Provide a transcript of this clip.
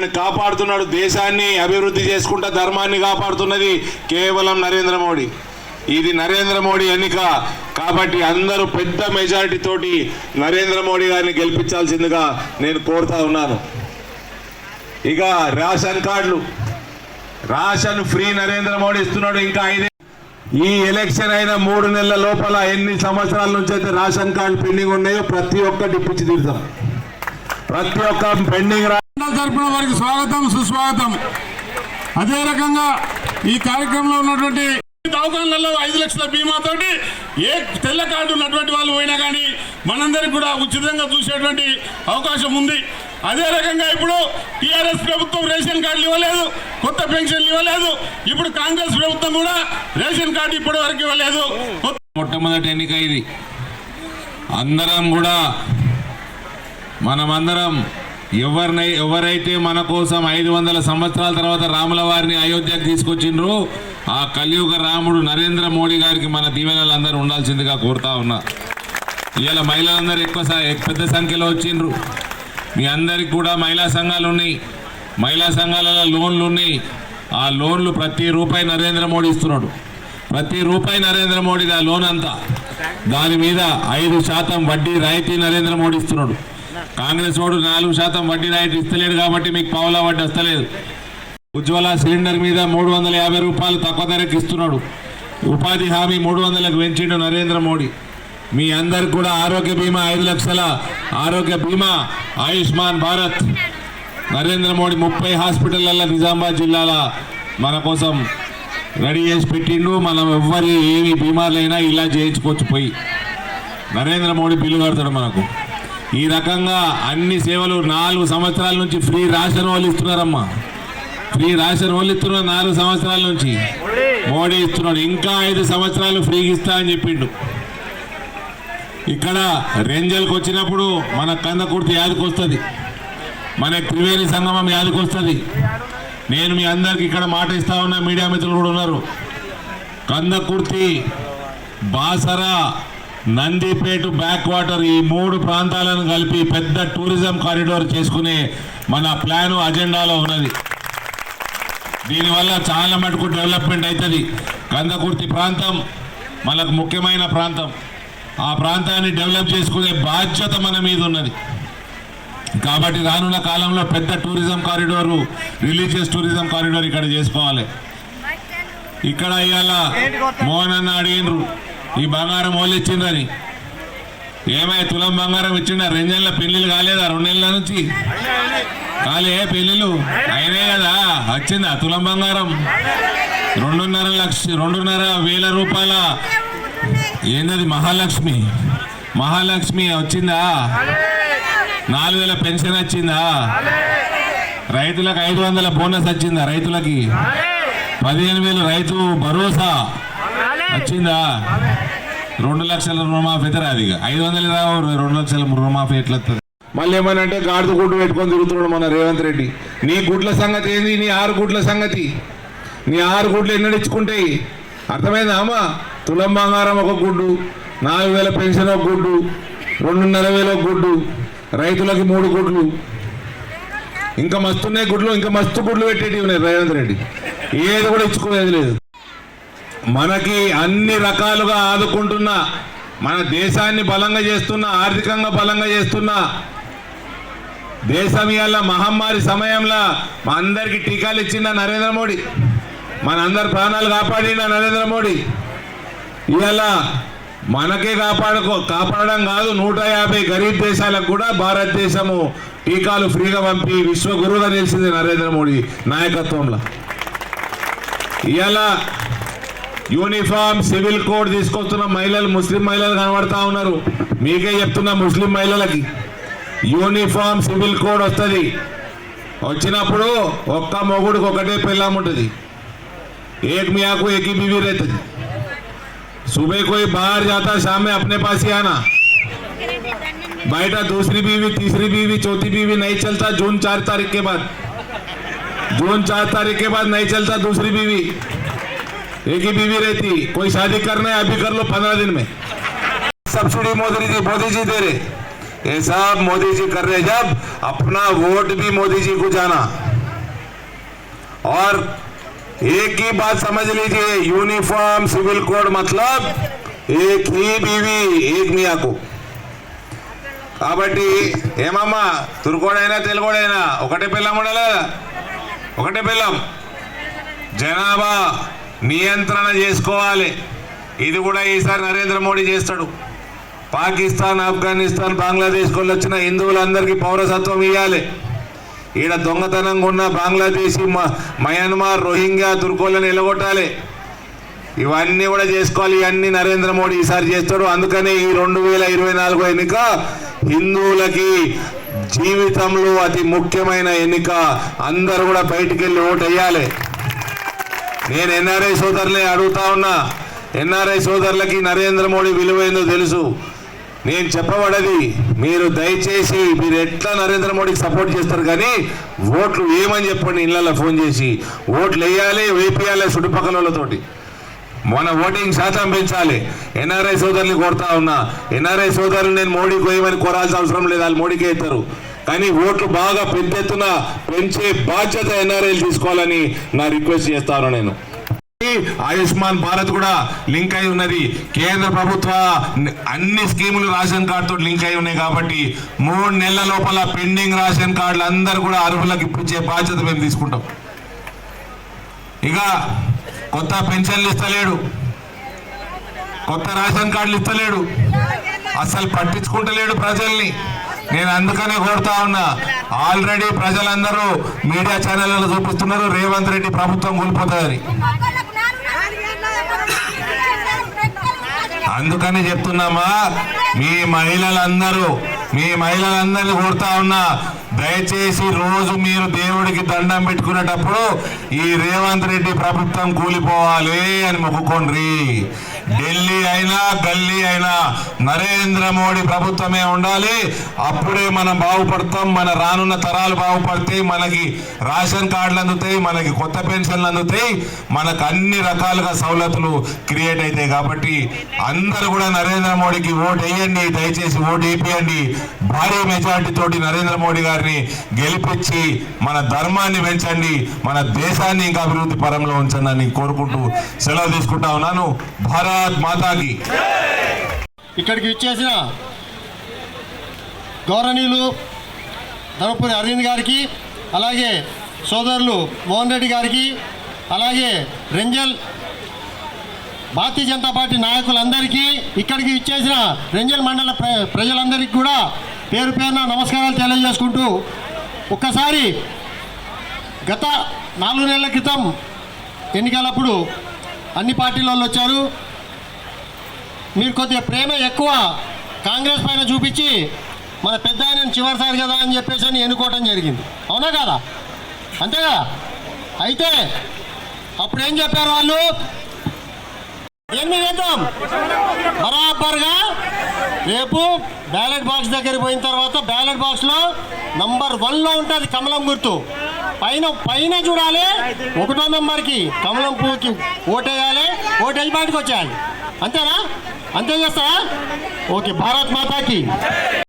ఆయన కాపాడుతున్నాడు దేశాన్ని అభివృద్ధి చేసుకుంటా ధర్మాన్ని కాపాడుతున్నది కేవలం నరేంద్ర మోడీ. ఇది నరేంద్ర మోడీ ఎన్నిక కాబట్టి అందరూ పెద్ద మెజారిటీ తోటి నరేంద్ర మోడీ గారిని గెలిపించాల్సిందిగా నేను కోరుతా ఉన్నాను. ఇక రేషన్ కార్డులు. రేషన్ ఫ్రీ నరేంద్ర మోడీ ఇస్తున్నాడు ఇంకా ఐదే. ఈ ఎలక్షన్ అయిన మూడు నెలల లోపల ఎన్ని సంవత్సరాల నుంచి అయితే రేషన్ కార్డు పెండింగ్ ఉన్నాయో ప్రతి ఒక్కటి ఇప్పించి తీరుతాం ప్రతి ఒక్క పెండింగ్ రా తరపున వారికి స్వాగతం సుస్వాగతం. అదే రకంగా ఈ కార్యక్రమంలో ఉన్నటువంటి దవాఖానలలో ఐదు లక్షల బీమాతోటి ఏ తెల్ల కార్డు ఉన్నటువంటి వాళ్ళు పోయినా కానీ మనందరికి కూడా ఉచితంగా చూసేటువంటి అవకాశం ఉంది. అదే రకంగా ఇప్పుడు టీఆర్ఎస్ ప్రభుత్వం రేషన్ కార్డులు ఇవ్వలేదు కొత్త పెన్షన్లు ఇవ్వలేదు ఇప్పుడు కాంగ్రెస్ ప్రభుత్వం కూడా రేషన్ కార్డు ఇప్పటి వరకు ఇవ్వలేదు. మొట్టమొదటి ఎన్నిక ఇది. అందరం కూడా మనమందరం ఎవరినై ఎవరైతే మన కోసం ఐదు వందల సంవత్సరాల తర్వాత రాముల వారిని అయోధ్యకు తీసుకొచ్చిండ్రో ఆ కలియుగ రాముడు నరేంద్ర మోడీ గారికి మన దీవెనలు అందరూ ఉండాల్సిందిగా కోరుతా ఉన్నా. ఇవాళ మహిళలందరూ ఎక్కువ పెద్ద సంఖ్యలో వచ్చిండ్రు. మీ అందరికి కూడా మహిళా సంఘాలు ఉన్నాయి మహిళా సంఘాలలో లోన్లు ఉన్నాయి ఆ లోన్లు ప్రతి రూపాయి నరేంద్ర మోడీ ఇస్తున్నాడు. ప్రతి రూపాయి నరేంద్ర మోడీ ఆ లోన్ అంతా. దాని మీద ఐదు శాతం వడ్డీ రాయితీ నరేంద్ర మోడీ ఇస్తున్నాడు. కాంగ్రెస్ వాడు నాలుగు శాతం వడ్డీ రాయితీ ఇస్తలేడు కాబట్టి మీకు పావులా వడ్డీ వస్తలేదు. ఉజ్వల సిలిండర్ మీద మూడు వందల యాభై రూపాయలు తక్కువ ధరకు ఇస్తున్నాడు. ఉపాధి హామీ మూడు వందలకు పెంచిండు నరేంద్ర మోడీ. మీ అందరికి కూడా ఆరోగ్య బీమా ఐదు లక్షల ఆరోగ్య బీమా ఆయుష్మాన్ భారత్. నరేంద్ర మోడీ ముప్పై హాస్పిటల్ల నిజామాబాద్ జిల్లాల మన కోసం రెడీ చేసి పెట్టిండు. మనం ఎవ్వరి ఏమి బీమార్లైనా ఇలా చేయించుకోవచ్చు పోయి. నరేంద్ర మోడీ బిల్లు కడతాడు మనకు. ఈ రకంగా అన్ని సేవలు నాలుగు సంవత్సరాల నుంచి ఫ్రీ రాషన్ వాళ్ళు ఇస్తున్నారమ్మా. ఫ్రీ రాషన్ వాళ్ళు ఇస్తున్నారు నాలుగు సంవత్సరాల నుంచి. మోడీ ఇస్తున్నాడు. ఇంకా ఐదు సంవత్సరాలు ఫ్రీగా ఇస్తా అని చెప్పిండు. ఇక్కడ రేంజల్కి వచ్చినప్పుడు మన కందకుర్తి యాదకు వస్తుంది. మన త్రివేణి సంగమం యాదకొస్తుంది నేను మీ అందరికి ఇక్కడ మాట ఇస్తా ఉన్నా మీడియా మిత్రులు కూడా ఉన్నారు. కందకుర్తి బాసరా నందిపేట బ్యాక్ వాటర్ ఈ మూడు ప్రాంతాలను కలిపి పెద్ద టూరిజం కారిడోర్ చేసుకునే మన ప్లాను అజెండాలో ఉన్నది. దీనివల్ల చాలా మటుకు డెవలప్మెంట్ అవుతుంది కందకుర్తి ప్రాంతం మనకు ముఖ్యమైన ప్రాంతం. ఆ ప్రాంతాన్ని డెవలప్ చేసుకునే బాధ్యత మన మీద ఉన్నది. కాబట్టి రానున్న కాలంలో పెద్ద tourism corridor religious tourism corridor ఇక్కడ చేసుకోవాలి. ఇక్కడ ఇవాళ మోహన్ అన్న అడిగినరు ఈ బంగారం వాళ్ళు ఇచ్చిందని ఏమై తులం బంగారం ఇచ్చిండ? రెండేళ్ళ పెళ్ళిళ్ళు కాలేదా? రెండేళ్ళ నుంచి? కాలే పెళ్ళిళ్ళు అయినాయి కదా. వచ్చిందా తులం బంగారం? రెండున్నర లక్ష రెండున్నర వేల రూపాయల. ఏందది మహాలక్ష్మి? మహాలక్ష్మి వచ్చిందా? నాలుగు వేల పెన్షన్ వచ్చిందా? రైతులకు ఐదు వందల బోనస్ వచ్చిందా రైతులకి? పదిహేను వేలు రైతు భరోసా. వచ్చిందా? రెండు లక్షల రుణమాఫీ అయితే రాదు ఇక. ఐదు వందలు రావు రెండు లక్షల రుణమాఫీ ఎట్లా మళ్ళీ ఏమనంటే గాడిద గుడ్డు పెట్టుకొని తిరుగుతున్నాడు మన రేవంత్ రెడ్డి. నీ గుడ్ల సంగతి ఏంది? నీ ఆరు గుడ్ల సంగతి. నీ ఆరు గుడ్లు ఎన్నడిచ్చుకుంటాయి అర్థమైందా అమ్మా? తులం బంగారం ఒక గుడ్డు నాలుగు వేల పెన్షన్ ఒక గుడ్డు రెండున్నర వేల ఒక గుడ్డు రైతులకి మూడు గుడ్లు. ఇంకా మస్తున్నాయి గుడ్లు ఇంకా మస్తు గుడ్లు పెట్టేటివి ఉన్నాయి రేవంత్ రెడ్డి. ఏది కూడా ఇచ్చుకునేది లేదు. మనకి అన్ని రకాలుగా ఆదుకుంటున్న మన దేశాన్ని బలంగా చేస్తున్న ఆర్థికంగా బలంగా చేస్తున్న దేశం ఇవాళ మహమ్మారి సమయంలో మా అందరికి టీకాలు ఇచ్చిన నరేంద్ర మోడీ మనందరి ప్రాణాలు కాపాడిన నరేంద్ర మోడీ ఇవాళ మనకే కాపాడుకో కాపాడడం కాదు నూట యాభై గరీబ్ దేశాలకు కూడా భారతదేశము టీకాలు ఫ్రీగా పంపి విశ్వగురువుగా నిలిచింది నరేంద్ర మోడీ నాయకత్వంలో. ఇవాళ యూనిఫామ్ సివిల్ కోడ్ తీసుకొస్తున్న మహిళలు ముస్లిం మహిళలు కనబడతా ఉన్నారు మీకే చెప్తున్నా ముస్లిం మహిళలకి యూనిఫామ్ సివిల్ కోడ్ వస్తుంది వచ్చినప్పుడు ఒక్క మొగుడికి ఒకటే పెళ్ళాం ఉంటుంది एक मियाँ को एक ही बीवी रहती सुबह कोई बाहर जाता शाम में अपने पास ही आना बैठा दूसरी बीवी तीसरी बीवी चौथी बीवी नहीं चलता जून चार तारीख के बाद जून चार तारीख के बाद नहीं चलता दूसरी बीवी एक ही बीवी रहती कोई शादी करना है अभी कर लो पंद्रह दिन में सब्सिडी मोदी जी मोदी जी दे रहे ये सब मोदी जी कर रहे जब अपना वोट भी मोदी जी को जाना और एक ही बात समझ लीजिए यूनिफॉर्म सिविल कोड मतलब एक ही बीवी एक मियाँ को కాబట్టి ఏమమ్మా తురుకోడైనా తెలుగోడైనా ఒకటే పిల్లం ఉండాలి కదా? ఒకటే పిల్లం జనాభా నియంత్రణ చేసుకోవాలి. ఇది కూడా ఈసారి నరేంద్ర మోడీ చేస్తాడు. పాకిస్తాన్ ఆఫ్ఘనిస్తాన్ బంగ్లాదేశ్ వాళ్ళు వచ్చిన హిందువులందరికీ పౌరసత్వం ఇవ్వాలి ఈడ దొంగతనంగా ఉన్న బంగ్లాదేశీ మయన్మార్ రోహింగ్యా తుర్కోళ్ళని ఎలగొట్టాలి. ఇవన్నీ కూడా చేసుకోవాలి. ఇవన్నీ నరేంద్ర మోడీ ఈసారి చేస్తాడు. అందుకనే ఈ రెండు వేల ఇరవై నాలుగో ఎన్నిక హిందువులకి జీవితంలో అతి ముఖ్యమైన ఎన్నిక. అందరూ కూడా బయటికి వెళ్ళి ఓటు వేయాలి నేను ఎన్ఆర్ఐ సోదరులే అడుగుతా ఉన్నా ఎన్ఆర్ఐ సోదరులకి నరేంద్ర మోడీ విలువైందో తెలుసు. నేను చెప్పబడది మీరు దయచేసి మీరు ఎట్లా నరేంద్ర మోడీకి సపోర్ట్ చేస్తారు కానీ ఓట్లు ఏమని చెప్పండి ఇళ్ళల్లో ఫోన్ చేసి. ఓట్లు వేయాలి వేపియాలి చుట్టుపక్కల వాళ్ళతోటి. మన ఓటింగ్ శాతం పెంచాలి. ఎన్ఆర్ఐ సోదరుని కోరుతా ఉన్నా. ఎన్ఆర్ఐ సోదరులు నేను మోడీకి వేయమని కోరాల్సిన అవసరం లేదు వాళ్ళు మోడీకి అవుతారు కానీ ఓట్లు బాగా పెద్ద ఎత్తున పెంచే బాధ్యత ఎన్ఆర్ఐలు తీసుకోవాలని నా రిక్వెస్ట్ చేస్తాను నేను. ఆయుష్మాన్ భారత్ కూడా లింక్ అయి ఉన్నది. కేంద్ర ప్రభుత్వ అన్ని స్కీములు రేషన్ కార్డుతో లింక్ అయి ఉన్నాయి కాబట్టి మూడు నెలల లోపల పెండింగ్ రేషన్ కార్డులు అందరూ కూడా అర్హులకు ఇప్పించే బాధ్యత మేము తీసుకుంటాం. ఇక కొత్త పెన్షన్లు ఇస్తలేడు. కొత్త రేషన్ కార్డులు ఇస్తలేడు. అసలు పట్టించుకుంటలేడు ప్రజల్ని. నేను అందుకనే కోరుతా ఉన్నా. ఆల్రెడీ ప్రజలందరూ మీడియా ఛానళ్ళలో చూపిస్తున్నారు రేవంత్ రెడ్డి ప్రభుత్వం కూలిపోతుందని అందుకని చెప్తున్నామా మీ మహిళలందరూ మీ మహిళలందరినీ కోరుతా ఉన్నా దయచేసి రోజు మీరు దేవుడికి దండం పెట్టుకునేటప్పుడు ఈ రేవంత్ రెడ్డి ప్రభుత్వం కూలిపోవాలి అని మొక్కుకోండి. ఢిల్లీ అయినా గల్లీ అయినా నరేంద్ర మోడీ ప్రభుత్వమే ఉండాలి. అప్పుడే మనం బాగుపడతాం మన రానున్న తరాలు బాగుపడతాయి మనకి రేషన్ కార్డులు అందుతాయి మనకి కొత్త పెన్షన్లు అందుతాయి మనకు అన్ని రకాలుగా సౌలతులు క్రియేట్ అవుతాయి కాబట్టి అందరూ కూడా నరేంద్ర మోడీకి ఓటు వేయండి దయచేసి ఓటు వేపియండి. భారీ మెజార్టీ తోటి నరేంద్ర మోడీ గారిని గెలిపించి మన ధర్మాన్ని పెంచండి మన దేశాన్ని ఇంకా అభివృద్ధి పరంలో ఉంచండి అని కోరుకుంటూ సెలవు తీసుకుంటా ఉన్నాను. భారత్ మాతాకి. ఇక్కడికి ఇచ్చేసిన గౌరవనీయులు ధర్మపురి అరవింద్ గారికి అలాగే సోదరులు మోహన్ రెడ్డి గారికి అలాగే రెంజల్ భారతీయ జనతా పార్టీ నాయకులందరికీ ఇక్కడికి ఇచ్చేసిన రెంజల్ మండల ప్ర- ప్రజలందరికీ కూడా పేరు పేరున నమస్కారాలు తెలియజేసుకుంటూ ఒక్కసారి గత నాలుగు నెలల క్రితం ఎన్నికలప్పుడు అన్ని పార్టీల వాళ్ళు వచ్చారు. మీరు కొద్దిగా ప్రేమ ఎక్కువ కాంగ్రెస్ పైన చూపించి మన పెద్ద ఆయన చివరిసారి కదా అని చెప్పేసి అని ఎన్నుకోవటం జరిగింది. అవునా కదా? అంతేగా అయితే అప్పుడు ఏం చెప్పారు వాళ్ళు? ఎన్ని వేద్దాం బరాబర్గా రేపు బ్యాలెట్ బాక్స్ దగ్గరికి పోయిన తర్వాత బ్యాలెట్ బాక్స్లో నంబర్ వన్లో ఉంటుంది కమలం గుర్తు. పైన పైన చూడాలి. ఒకటో నెంబర్కి కమలం పువ్వుకి ఓటేయాలి. ఓటేసి బయటకు వచ్చేయాలి. అంతేనా? అంతే చేస్తారా ఓకే భారత్ మాతాకి.